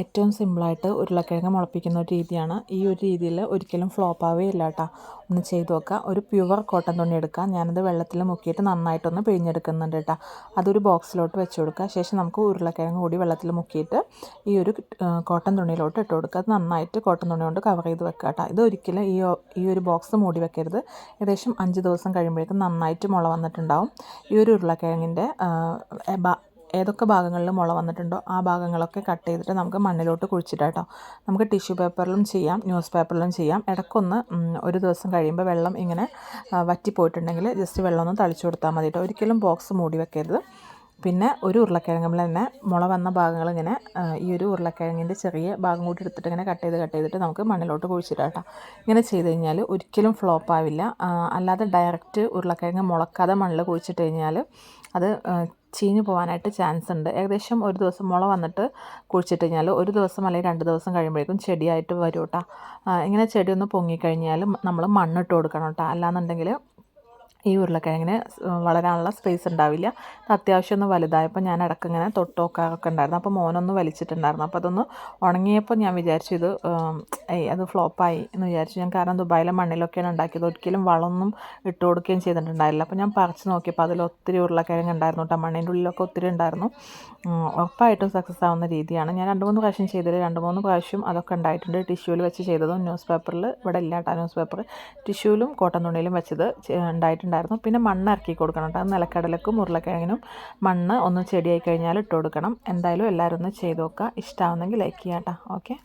ഏറ്റവും സിമ്പിളായിട്ട് ഉരുളക്കിഴങ്ങ് മുളപ്പിക്കുന്ന ഒരു രീതിയാണ്. ഈ ഒരു രീതിയിൽ ഒരിക്കലും ഫ്ലോപ്പാവേ ഇല്ല കേട്ടോ. ഒന്ന് ചെയ്ത് നോക്കുക. ഒരു പ്യുവർ കോട്ടൺ തുണി എടുക്കുക. ഞാനത് വെള്ളത്തിൽ മുക്കിയിട്ട് നന്നായിട്ടൊന്ന് പിഴിഞ്ഞെടുക്കുന്നുണ്ട് കേട്ടോ. അതൊരു ബോക്സിലോട്ട് വെച്ച് കൊടുക്കുക. ശേഷം നമുക്ക് ഉരുളക്കിഴങ്ങ് കൂടി വെള്ളത്തിൽ മുക്കിയിട്ട് ഈ ഒരു കോട്ടൺ തുണിയിലോട്ട് ഇട്ട് കൊടുക്കുക. അത് നന്നായിട്ട് കോട്ടൺ തുണി കൊണ്ട് കവർ ചെയ്ത് വെക്കുക കേട്ടോ. ഇത് ഒരിക്കലും ഈ ഈ ഒരു ബോക്സ് മൂടി വെക്കരുത്. ഏകദേശം അഞ്ച് ദിവസം കഴിയുമ്പോഴേക്കും നന്നായിട്ട് മുള വന്നിട്ടുണ്ടാവും. ഈ ഒരു ഉരുളക്കിഴങ്ങിന്റെ ഏതൊക്കെ ഭാഗങ്ങളിൽ മുള വന്നിട്ടുണ്ടോ ആ ഭാഗങ്ങളൊക്കെ കട്ട് ചെയ്തിട്ട് നമുക്ക് മണ്ണിലോട്ട് കുഴിച്ചിട്ട് കേട്ടോ നമുക്ക് ടിഷ്യൂ പേപ്പറിലും ചെയ്യാം ന്യൂസ് പേപ്പറിലും ചെയ്യാം. ഇടയ്ക്കൊന്ന് ഒരു ദിവസം കഴിയുമ്പോൾ വെള്ളം ഇങ്ങനെ വറ്റിപ്പോയിട്ടുണ്ടെങ്കിൽ ജസ്റ്റ് വെള്ളം ഒന്ന് തളിച്ചു കൊടുത്താൽ മതി കേട്ടോ ഒരിക്കലും ബോക്സ് മൂടി വെക്കരുത്. പിന്നെ ഒരു ഉരുളക്കിഴങ്ങ് തന്നെ മുള വന്ന ഭാഗങ്ങൾ ഇങ്ങനെ ഈ ഒരു ഉരുളക്കിഴങ്ങിന്റെ ചെറിയ ഭാഗം കൂടി എടുത്തിട്ട് ഇങ്ങനെ കട്ട് ചെയ്ത് കട്ട് ചെയ്തിട്ട് നമുക്ക് മണ്ണിലോട്ട് കുഴിച്ചിട്ട് കേട്ടോ ഇങ്ങനെ ചെയ്ത് കഴിഞ്ഞാൽ ഒരിക്കലും ഫ്ലോപ്പ് ആവില്ല. അല്ലാതെ ഡയറക്റ്റ് ഉരുളക്കിഴങ്ങ് മുളക്കാതെ മണ്ണിൽ കുഴിച്ചിട്ട് കഴിഞ്ഞാൽ അത് ചീഞ്ഞു പോകാനായിട്ട് ചാൻസ് ഉണ്ട്. ഏകദേശം ഒരു ദിവസം മുള വന്നിട്ട് കുഴിച്ചിട്ട് കഴിഞ്ഞാൽ ഒരു ദിവസം അല്ലെങ്കിൽ രണ്ട് ദിവസം കഴിയുമ്പോഴേക്കും ചെടിയായിട്ട് വരും കേട്ടോ ഇങ്ങനെ ചെടി ഒന്ന് പൊങ്ങിക്കഴിഞ്ഞാൽ നമ്മൾ മണ്ണിട്ട് കൊടുക്കണം കേട്ടോ. അല്ലാന്നുണ്ടെങ്കിൽ ഈ ഉരുളക്കിഴങ്ങിന് വളരാനുള്ള സ്പേസ് ഉണ്ടാവില്ല. അത്യാവശ്യം ഒന്ന് വലുതായപ്പോൾ ഞാൻ ഇടയ്ക്ക് ഇങ്ങനെ തൊട്ടൊക്കെ ഉണ്ടായിരുന്നു. അപ്പോൾ മോനൊന്ന് വലിച്ചിട്ടുണ്ടായിരുന്നു. അപ്പോൾ അതൊന്ന് ഉണങ്ങിയപ്പോൾ ഞാൻ വിചാരിച്ചു ഇത് അത് ഫ്ലോപ്പായി എന്ന് വിചാരിച്ചു. ഞാൻ കാരണം ദുബായിലെ മണ്ണിലൊക്കെയാണ് ഉണ്ടാക്കിയത്. ഒരിക്കലും വളമൊന്നും ഇട്ട് കൊടുക്കുകയും ചെയ്തിട്ടുണ്ടായില്ല. അപ്പോൾ ഞാൻ പറിച്ച് നോക്കിയപ്പോൾ അതിൽ ഒത്തിരി ഉരുളക്കിഴങ്ങ് ഉണ്ടായിരുന്നു കേട്ടോ മണ്ണിന്റെ ഉള്ളിലൊക്കെ ഒത്തിരി ഉണ്ടായിരുന്നു. ഉറപ്പായിട്ടും സക്സസ് ആവുന്ന രീതിയാണ്. ഞാൻ രണ്ട് മൂന്ന് പ്രാവശ്യം ചെയ്തത് രണ്ട് മൂന്ന് പ്രാവശ്യം അതൊക്കെ ഉണ്ടായിട്ടുണ്ട്. ടിഷ്യൂവിൽ വെച്ച് ചെയ്തതും ന്യൂസ് പേപ്പറിൽ ഇവിടെ ഇല്ല കേട്ടോ ന്യൂസ് പേപ്പർ ടിഷ്യൂവിലും കോട്ടൺ തുണിയിലും വെച്ചത് ഉണ്ടായിട്ടുണ്ട്. ഉണ്ടായിരുന്നു. പിന്നെ മണ്ണ് ഇറക്കി കൊടുക്കണം കേട്ടോ. നിലക്കടലക്കും ഉരുളക്കിഴങ്ങിനും മണ്ണ് ഒന്ന് ചെടിയായി കഴിഞ്ഞാൽ ഇട്ട് കൊടുക്കണം. എന്തായാലും എല്ലാവരും ഒന്ന് ചെയ്ത് നോക്കുക. ഇഷ്ടമാവുന്നെങ്കിൽ ലൈക്ക് ചെയ്യാം കേട്ടോ. ഓക്കെ